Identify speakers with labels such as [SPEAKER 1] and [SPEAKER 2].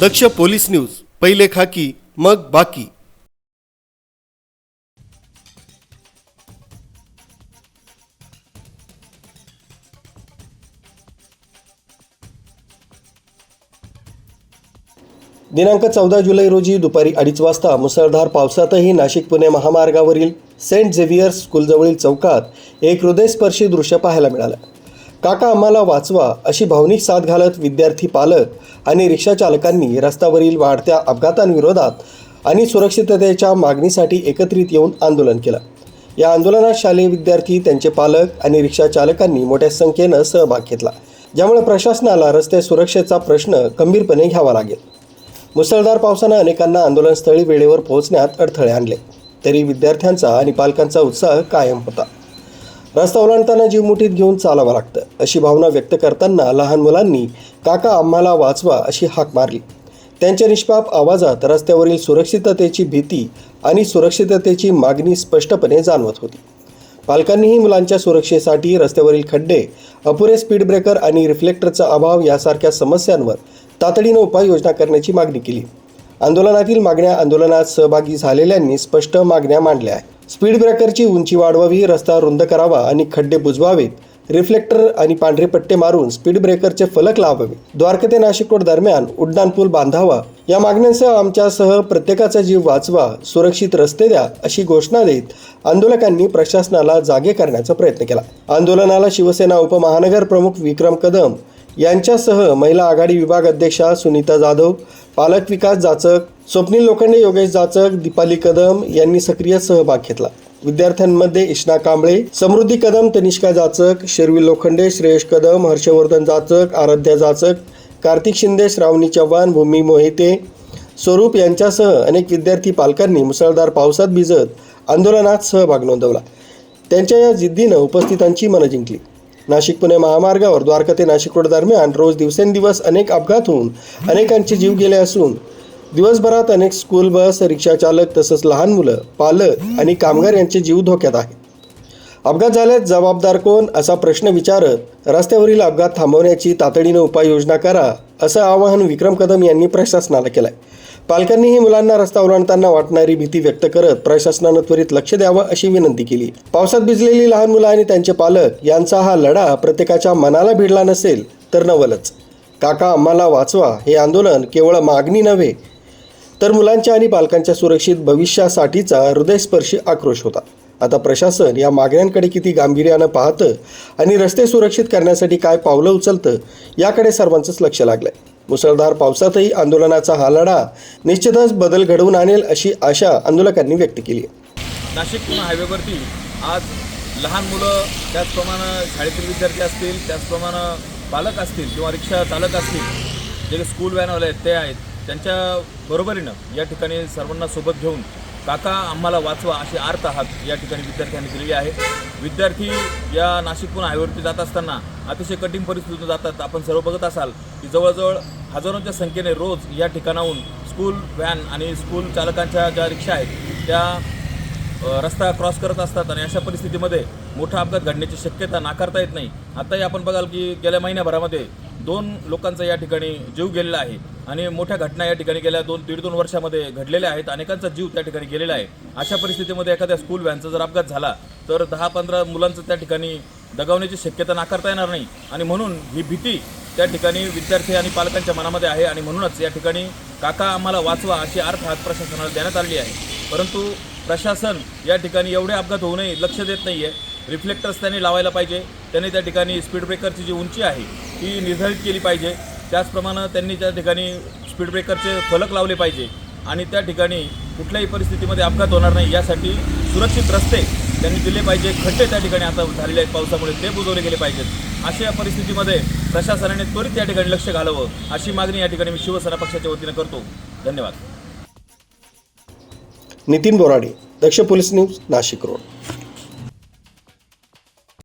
[SPEAKER 1] दक्ष police news पहिले खाकी मग बाकी. दिनांक चौदा जुलै रोजी दुपारी अडीच वाजता मुसळधार पावसातही नाशिक पुणे महामार्गावरील सेंट झेवियर्स स्कूलजवळील चौकात एक हृदयस्पर्शी दृश्य पाहायला मिळालं. काका आम्हाला वाचवा अशी भावनिक साथ घालत विद्यार्थी पालक आणि रिक्षाचालकांनी रस्त्यावरील वाढत्या अपघातांविरोधात आणि सुरक्षिततेच्या मागणीसाठी एकत्रित येऊन आंदोलन केलं. या आंदोलनात शालेय विद्यार्थी त्यांचे पालक आणि रिक्षाचालकांनी मोठ्या संख्येनं सहभाग घेतला ज्यामुळे प्रशासनाला रस्ते सुरक्षेचा प्रश्न गंभीरपणे घ्यावा लागेल. मुसळधार पावसानं अनेकांना आंदोलनस्थळी वेळेवर पोहोचण्यात अडथळे आणले. तरी विद्यार्थ्यांचा आणि पालकांचा उत्साह कायम होता. रस्ता ओलांडताना जीव मुठीत घेऊन चालावं लागतं अशी भावना व्यक्त करताना लहान मुलांनी काका आम्हाला वाचवा अशी हाक मारली. त्यांच्या निष्पाप आवाजात रस्त्यावरील सुरक्षिततेची भीती आणि सुरक्षिततेची मागणी स्पष्टपणे जाणवत होती. पालकांनीही मुलांच्या सुरक्षेसाठी रस्त्यावरील खड्डे अपुरे स्पीड ब्रेकर आणि रिफ्लेक्टरचा अभाव यासारख्या समस्यांवर तातडीनं उपाययोजना करण्याची मागणी केली. आंदोलनातील मागण्या आंदोलनात सहभागी झालेल्यांनी स्पष्ट मागण्या मांडल्या आहेत. स्पीड ब्रेकरची उंची वाढवावी रस्ता रुंद करावा आणि खड्डे बुजवावेत. रिफ्लेक्टर आणि पांढरे पट्टे मारून स्पीड ब्रेकरचे फलक लावावे. द्वारका ते नाशिक रोड दरम्यान उड्डाण पूल बांधावा. या मागण्यांसह आमच्यासह प्रत्येकाचा जीव वाचवा सुरक्षित रस्ते द्या अशी घोषणा देत आंदोलकांनी प्रशासनाला जागे करण्याचा प्रयत्न केला. आंदोलनाला शिवसेना उपमहानगर प्रमुख विक्रम कदम यांच्यासह महिला आघाडी विभाग अध्यक्षा सुनीता जाधव पालक विकास जाचक स्वप्नील लोखंडे योगेश जाचक दीपाली कदम यांनी सक्रिय सहभाग घेतला. विद्यार्थ्यांमध्ये इष्णा कांबळे समृद्धी कदम तनिष्का जाचक शेरवी लोखंडे श्रेयश कदम हर्षवर्धन जाचक आराध्या जाचक कार्तिक शिंदे श्रावणी चव्हाण भूमी मोहिते स्वरूप यांच्यासह अनेक विद्यार्थी पालकांनी मुसळधार पावसात भिजत आंदोलनात सहभाग नोंदवला. त्यांच्या या जिद्दीनं उपस्थितांची मनं जिंकली. नाशिक पुणे महामार्गावर द्वारका ते नाशिक रोड दरम्यान रोज दिवसेंदिवस अनेक अपघात होऊन अनेकांचे जीव गेले असून दिवसभरात अनेक स्कूल बस रिक्षा चालक तसंच लहान मुलं पालक आणि कामगार यांचे जीव धोक्यात आहेत. अपघात झाल्यास जबाबदार कोण असा प्रश्न विचारत रस्त्यावरील अपघात थांबवण्याची तातडीनं उपाययोजना करा असं आवाहन विक्रम कदम यांनी प्रशासनाला केलंय. पालकांनीही मुलांना रस्ता ओलांडताना वाटणारी भीती व्यक्त करत प्रशासनानं त्वरित लक्ष द्यावं अशी विनंती केली. पावसात भिजलेली लहान मुलं आणि त्यांचे पालक यांचा हा लढा प्रत्येकाच्या मनाला भिडला नसेल तर नवलच. काका आम्हाला वाचवा हे आंदोलन केवळ मागणी नव्हे तर मुलांच्या आणि पालकांच्या सुरक्षित भविष्यासाठीचा हृदयस्पर्शी आक्रोश होता. आता प्रशासन या मागण्यांकडे किती गांभीर्यानं पाहतं आणि रस्ते सुरक्षित करण्यासाठी काय पावलं उचलतं याकडे सर्वांचंच लक्ष लागलं आहे मुसळधार पावसातही आंदोलनाचा हा लढा निश्चितच बदल घडवून आणेल अशी आशा आंदोलकांनी व्यक्त केली आहे.
[SPEAKER 2] नाशिक पुणे हायवेवरती आज लहान मुलं त्याचप्रमाणे शाळेतील विद्यार्थी असतील त्याचप्रमाणे पालक असतील किंवा रिक्षा चालक असतील जे स्कूल व्हॅनवाले आहेत ते आहेत त्यांच्या बरोबरीनं या ठिकाणी सर्वांना सोबत घेऊन काका आम्हाला वाचवा अशी आर्त हात या ठिकाणी विद्यार्थ्यांनी दिलेली आहे. विद्यार्थी या नाशिक पुणे हायवेवरती जात असताना अतिशय कठीण परिस्थितीतून जातात. आपण सर्व बघत असाल की जवळजवळ हजारोंच्या संख्येने रोज या ठिकाणाहून स्कूल व्हॅन आणि स्कूल चालकांच्या ज्या रिक्षा आहेत त्या रस्ता क्रॉस करत असतात आणि अशा परिस्थितीमध्ये मोठा अपघात घडण्याची शक्यता नाकारता येत नाही. आताही आपण बघाल की गेल्या महिन्याभरामध्ये दोन लोकांचा या ठिकाणी जीव गेलेला आहे आणि मोठ्या घटना या ठिकाणी गेल्या दोन दीड दोन वर्षामध्ये घडलेल्या आहेत. अनेकांचा जीव त्या ठिकाणी गेलेला आहे. अशा परिस्थितीमध्ये एखाद्या स्कूल व्हॅनचा जर अपघात झाला तर दहा पंधरा मुलांचं त्या ठिकाणी दगावण्याची शक्यता नाकारता येणार नाही. आणि म्हणून ही भीती त्या ठिकाणी विद्यार्थी आणि पालकांच्या मनामध्ये आहे आणि म्हणूनच या ठिकाणी काका आम्हाला वाचवा अशी अर्थ हात प्रशासनाला देण्यात आली आहे. परंतु प्रशासन या ठिकाणी एवढे अपघात होऊ नये लक्ष देत नाही आहे रिफ्लेक्टर्स त्यांनी लावायला पाहिजे. त्यांनी त्या ठिकाणी स्पीड ब्रेकरची जी उंची आहे ती निर्धारित केली पाहिजे. त्याचप्रमाणे त्यांनी त्या ठिकाणी स्पीड ब्रेकरचे फलक लावले पाहिजे. आणि त्या ठिकाणी कुठल्याही परिस्थितीमध्ये अपघात होणार नाही. यासाठी सुरक्षित रस्ते त्यांनी दिले पाहिजे. खड्डे त्या ठिकाणी आता झालेले आहेत. पावसामुळे ते बुजवले गेले पाहिजेत. अशा या परिस्थितीमध्ये प्रशासनाने त्वरित या ठिकाणी लक्ष घालावं अशी मागणी या ठिकाणी मी शिवसेना पक्षाच्या वतीनं करतो. धन्यवाद.
[SPEAKER 1] Nitin Borade Daksh police news Nashik road.